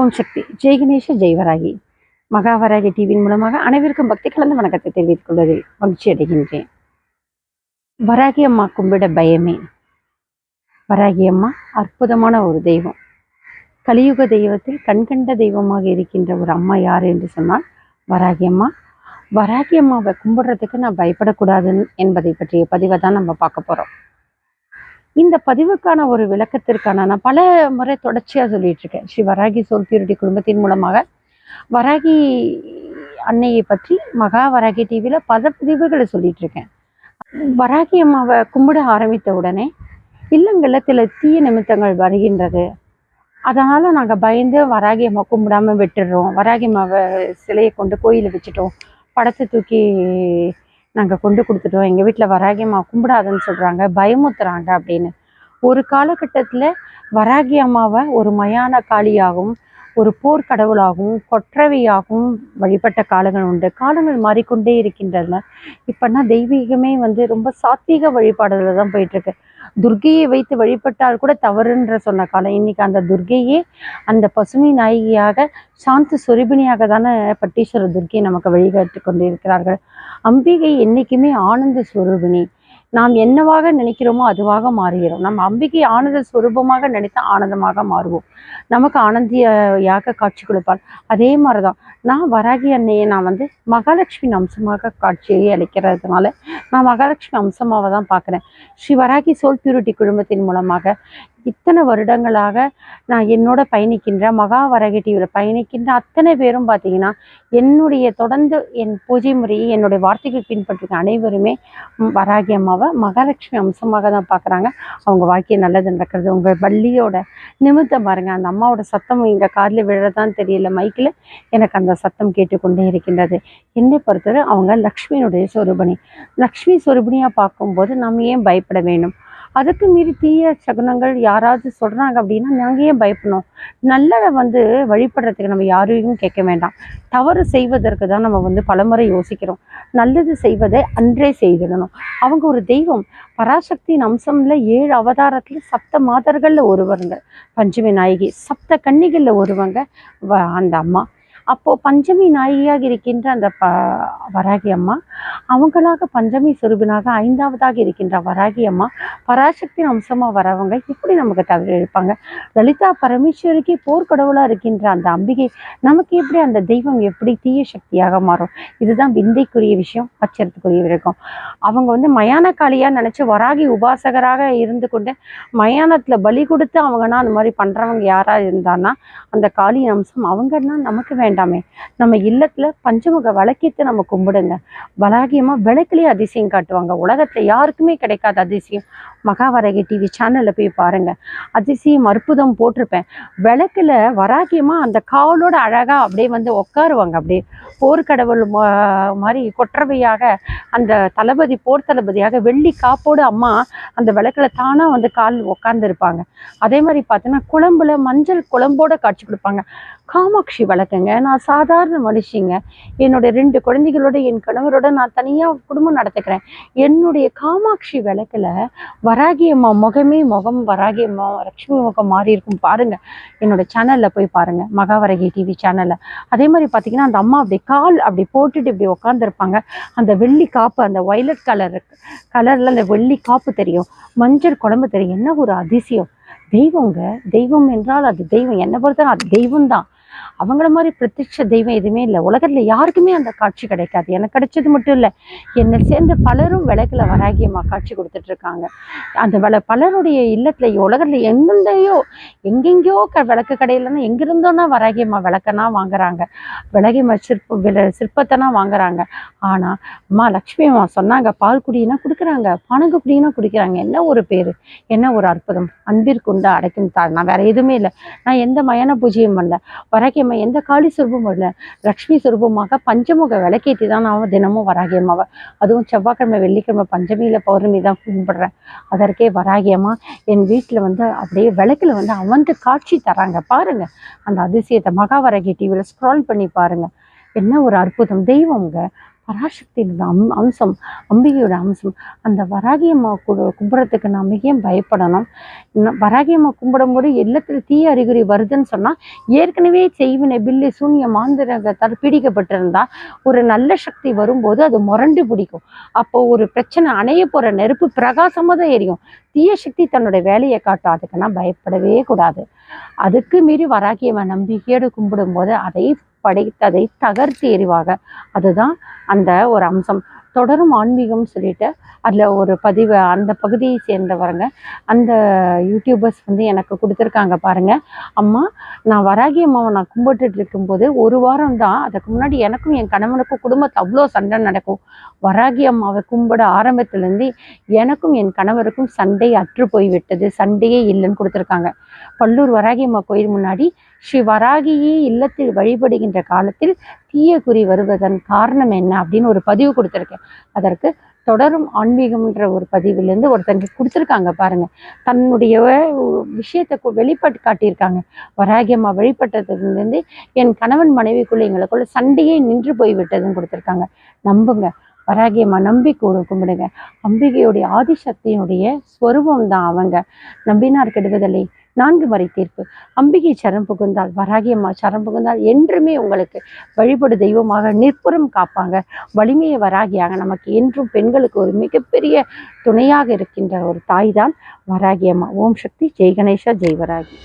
ஓம் சக்தி. ஜெய் கணேஷ ஜெய்வராகி மகாவராகி டிவியின் மூலமாக அனைவருக்கும் பக்தி கலந்த வணக்கத்தை தெரிவித்துக் கொள்வதில் மகிழ்ச்சி அடைகின்றேன். வராகி அம்மா கும்பிட பயமே. வராகி அம்மா அற்புதமான ஒரு தெய்வம். கலியுக தெய்வத்தில் கண்கண்ட தெய்வமாக இருக்கின்ற ஒரு அம்மா யார் என்று சொன்னால் வராகி அம்மா. வராகி அம்மாவை கும்பிடுறதுக்கு நான் பயப்படக்கூடாது என்பதை பற்றிய பதிவை தான் நம்ம பார்க்க போறோம். இந்த பதிவுக்கான ஒரு விளக்கத்திற்கான நான் பல முறை தொடர்ச்சியாக சொல்லிட்டு இருக்கேன். ஸ்ரீ வராகி சோல் குடும்பத்தின் மூலமாக. வராகி அன்னையை பற்றி மகா வராகி டிவியில் பல பதிவுகளை சொல்லிட்டு இருக்கேன். வராகி அம்மாவை கும்பிட ஆரம்பித்த உடனே இல்லங்களில் சில தீய நிமித்தங்கள் வருகின்றது. அதனால் நாங்கள் பயந்து வராகி அம்மா கும்பிடாம விட்டுடுறோம் வராகி அம்மாவை சிலையை கொண்டு கோயிலில் வச்சுட்டோம். படத்தை தூக்கி நாங்கள் கொண்டு கொடுத்துட்டோம். எங்கள் வீட்டில் வராகி அம்மா சொல்கிறாங்க பயமுத்துறாங்க அப்படின்னு. ஒரு காலகட்டத்தில் வராகி அம்மாவை ஒரு மயான காளியாகவும் ஒரு போர்க்கடவுளாகவும் கொற்றவையாகவும் வழிபட்ட காலங்கள் உண்டு. காலங்கள் மாறிக்கொண்டே இருக்கின்றன. இப்போனா தெய்வீகமே வந்து ரொம்ப சாத்வீக வழிபாடுகளில் தான் போயிட்டுருக்கு துர்கையை வைத்து வழிபட்டால் கூட தவறுன்ற சொன்ன காலம் இன்னைக்கு அந்த துர்கையே அந்த பசுமை நாயகியாக சாந்தி சொரூபிணியாக தானே பட்டீஸ்வர துர்கை நமக்கு வழிகாட்டி கொண்டிருக்கிறார்கள். அம்பிகை என்னைக்குமே ஆனந்த சுரூபிணி நாம் என்னவாக நினைக்கிறோமோ அதுவாக மாறுகிறோம். நம்ம அம்பிகை ஆனந்த சுரூபமாக நினைத்தா ஆனந்தமாக மாறுவோம். நமக்கு ஆனந்தியாக காட்சி கொடுப்பார். அதே மாதிரி தான் நான் வராகி அன்னையை நான் வந்து மகாலட்சுமி அம்சமாக காட்சியை அளிக்கிறதுனால நான் மகாலட்சுமி அம்சமாக தான் பார்க்குறேன். ஸ்ரீ வராகி சோல் பியூரிட்டி குடும்பத்தின் மூலமாக இத்தனை வருடங்களாக நான் என்னோட பயணிக்கின்ற மகா டிவியில் பயணிக்கின்ற அத்தனை பேரும் பார்த்தீங்கன்னா என்னுடைய தொடர்ந்து என் பூஜை முறையை என்னுடைய வார்த்தைகள் பின்பற்றிருக்க அனைவருமே வராகி அம்மாவை மகாலட்சுமி அம்சமாக தான் பார்க்குறாங்க அவங்க வாழ்க்கை நல்லது நடக்கிறது. உங்கள் பள்ளியோட நிமித்தம் பாருங்க. அந்த அம்மாவோட சத்தம் இந்த காதில் விழறதான் தெரியல. மைக்கில் எனக்கு அந்த சத்தம் கேட்டுக்கொண்டே இருக்கின்றது. என்னை பொறுத்தவரை அவங்க லக்ஷ்மியினுடைய சொரூபணி. லக்ஷ்மி சொரூபணியாக பார்க்கும்போது நம்ம ஏன் பயப்பட வேண்டும்? அதுக்கு மீறி தீய சகுனங்கள் யாராவது சொல்கிறாங்க அப்படின்னா நாங்கள் ஏன் பயப்படணும்? நல்லதை வந்து வழிபடுறதுக்கு நம்ம யாரையும் கேட்க வேண்டாம். தவறு செய்வதற்கு தான் நம்ம வந்து பலமுறை யோசிக்கிறோம். நல்லது செய்வதை அன்றே செய்திடணும். அவங்க ஒரு தெய்வம். பராசக்தியின் அம்சம்ல ஏழு அவதாரத்தில் சப்த மாதர்களில் ஒருவருங்க. பஞ்சமி நாயகி. சப்த கன்னிகளில் ஒருவங்க வ- அந்த அம்மா. அப்போ பஞ்சமி நாயகியாக இருக்கின்ற அந்த ப வராகி அம்மா அவங்களாக பஞ்சமி சுரூபினாக ஐந்தாவதாக இருக்கின்ற வராகி அம்மா பராசக்தியின் அம்சமாக வரவங்க எப்படி நமக்கு தவிர இருப்பாங்க. லலிதா பரமேஸ்வரிக்கு போர்க்கடவுளாக இருக்கின்ற அந்த அம்பிகை நமக்கு எப்படி அந்த தெய்வம் எப்படி தீய சக்தியாக மாறும்? இதுதான் விந்தைக்குரிய விஷயம் ஆச்சரியத்துக்குரிய இருக்கும். அவங்க வந்து மயான காளியாக நினச்சி வராகி உபாசகராக இருந்து கொண்டு மயானத்தில் பலி கொடுத்து அவங்கன்னா அந்த மாதிரி பண்ணுறவங்க யாராக இருந்தான்னா அந்த காளி அம்சம் அவங்கன்னா நமக்கு வேண்டாமே. நம்ம இல்லத்தில் பஞ்சமுக விளக்கேத்து நம்ம கும்பிடுங்க. வராகியமாக விளக்குலேயே அதிசயம் காட்டுவாங்க. உலகத்தில் யாருக்குமே கிடைக்காத அதிசயம். மகாவரகி டிவி சேனலில் போய் பாருங்க. அதிசயம் அற்புதம் போட்டிருப்பேன். விளக்குல வராகியமாக அந்த காலோட அழகாக அப்படியே வந்து உட்காருவாங்க அப்படியே போர்க்கடவுள் மா- மாதிரி கொற்றவையாக அந்த தளபதி போர் தளபதியாக வெள்ளி காப்போடு அம்மா அந்த விளக்குல தானா வந்து கால் உட்கார்ந்து இருப்பாங்க அதே மாதிரி பார்த்தீங்கன்னா குழம்புல மஞ்சள் குழம்போட காட்சி கொடுப்பாங்க. காமாட்சி விளக்குங்க. நான் சாதாரண மனுஷிங்க. என்னுடைய ரெண்டு குழந்தைகளோட என் கணவரோட நான் தனியாக குடும்பம் நடத்துக்கிறேன் என்னுடைய காமாட்சி விளக்கில் வராகி அம்மா முகமே முகம் வராகி அம்மா லக்ஷ்மி முகம் மாறி இருக்கும். பாருங்கள் என்னோட சேனலில் போய் பாருங்கள் மகாவரகி டிவி சேனலில் அதே மாதிரி பார்த்தீங்கன்னா அந்த அம்மா அப்படி கால் அப்படி போட்டுட்டு இப்படி உட்காந்துருப்பாங்க அந்த வெள்ளி காப்பு அந்த ஒய்லட் கலர் கலரில் அந்த வெள்ளி காப்பு தெரியும். மஞ்சள் குழம்பு தெரியும். என்ன ஒரு அதிசயம். தெய்வங்க தெய்வம் என்றால் அது தெய்வம். என்னை பொறுத்தவரை அது தெய்வம் தான் அவங்கள மாதிரி பிரத்யட்ச தெய்வம் எதுவுமே இல்லை. உலகத்துல யாருக்குமே அந்த காட்சி கிடைக்காது. எனக்கு கிடைச்சது மட்டும் இல்லை. என்னை சேர்ந்து பலரும் விளக்குல வராகியம்மா காட்சி கொடுத்துட்டு இருக்காங்க. அந்த வில பலருடைய இல்லத்துல உலகத்துல எங்கெந்தையோ எங்கெங்கேயோ க விளக்கு கடையிலன்னா எங்கிருந்தோன்னா வராகியம்மா விளக்கனா வாங்குறாங்க. விலகியம்மா சிற்ப வில சிற்பத்தனா வாங்குறாங்க. ஆனா அம்மா லக்ஷ்மி அம்மா சொன்னாங்க பால் குடியினா கொடுக்குறாங்க பணங்க குடியினா குடிக்கிறாங்க. என்ன ஒரு பேரு? என்ன ஒரு அற்புதம்? அன்பிற்குண்டு அடைக்கும் தாழ் நான் வேற எதுவுமே இல்லை. நான் எந்த மயான பூஜையும் பண்ணல. வராகியம்மா எந்த காளி சுரூபமும் இல்லை லக்ஷ்மி சுரூபமாக பஞ்சமுக விளக்கேற்றி தான் நான் தினமும் வராகி அம்மாவை அதுவும் செவ்வாய்க்கிழமை வெள்ளிக்கிழமை பஞ்சமியில் பௌர்ணமி தான் கும்பிடுறேன் அதற்கே வராகியம்மா என் வீட்டில் வந்து அப்படியே விளக்கில் வந்து அவந்து காட்சி தராங்க. பாருங்கள் அந்த அதிசயத்தை மகாவராகி டிவியில் ஸ்க்ரால் பண்ணி பாருங்கள் என்ன ஒரு அற்புதம். தெய்வம்ங்க. பராசக்தியோட அம் அம்சம் அம்பிகையோட அம்சம். அந்த வராகி அம்மா கும்பிட்றதுக்கு நான் மிகவும் பயப்படணும். வராகி அம்மா கும்பிடும்போது எல்லாத்துல தீய அறிகுறி வருதுன்னு சொன்னால் ஏற்கனவே செய்வினை பில்லு சூன்ய மாந்திரத்தால் பீடிக்கப்பட்டிருந்தா ஒரு நல்ல சக்தி வரும்போது அது முரண்டு பிடிக்கும். அப்போ ஒரு பிரச்சனை அணைய போற நெருப்பு பிரகாசமாக தான் எரியும். தீய சக்தி தன்னோட வேலையை காட்டும். அதுக்கு நான் பயப்படவே கூடாது. அதுக்கு மீறி வராகியம்மா நம்பிக்கையோடு கும்பிடும்போது அதை படைத்ததை தகர்த்து எறிவாக. அதுதான் அந்த ஒரு அம்சம். தொடரும் ஆன்மீகம் சொல்லிட்டு அதில் ஒரு பதிவு அந்த பகுதியை சேர்ந்தவருங்க. அந்த யூடியூபர்ஸ் வந்து எனக்கு கொடுத்துருக்காங்க பாருங்க. அம்மா நான் வராகி அம்மாவை நான் கும்பிட்டுட்டு இருக்கும்போது ஒரு வாரம் தான் அதுக்கு முன்னாடி எனக்கும் என் கணவனுக்கும் குடும்பத்தை அவ்வளோ சண்டை நடக்கும். வராகி அம்மாவை கும்பிட ஆரம்பத்துலேருந்து எனக்கும் என் கணவருக்கும் சண்டை அற்று போய் விட்டது சண்டையே இல்லைன்னு கொடுத்துருக்காங்க. பல்லூர் வராகியம்மா கோயில் முன்னாடி ஸ்ரீ வராகியே இல்லத்தில் வழிபடுகின்ற காலத்தில் தீய குறி வருவதன் காரணம் என்ன அப்படின்னு ஒரு பதிவு கொடுத்துருக்கேன். அதற்கு தொடரும் ஆன்மீகம்ன்ற ஒரு பதிவிலேருந்து ஒருத்தங்க கொடுத்துருக்காங்க பாருங்க. தன்னுடைய விஷயத்தை வெளிப்பட்டு வெளிப்பாட்டு காட்டியிருக்காங்க. வராகி அம்மா வழிபட்டதுலேருந்து என் கணவன் மனைவிக்குள்ள எங்களுக்குள்ள சண்டையே நின்று போய் விட்டதுன்னு கொடுத்துருக்காங்க. நம்புங்க. வராகி அம்மா நம்பி கும்பிடுங்க. அம்பிகையுடைய ஆதிசக்தியினுடைய ஸ்வரூபம் தான் அவங்க. நம்பினார் கெடுவதில்லை. நான்கு வரை தீர்ப்பு. அம்பிகை சரம் புகுந்தால் வராகி அம்மா சரம் புகுந்தால் என்றுமே உங்களுக்கு வழிபடு தெய்வமாக நிற்புறம் காப்பாங்க. வலிமையை வராகியாக நமக்கு என்றும் பெண்களுக்கு ஒரு மிகப்பெரிய துணையாக இருக்கின்ற ஒரு தாய் தான் வராகி அம்மா ஓம் சக்தி ஜெய் கணேஷா ஜெய் வராகி.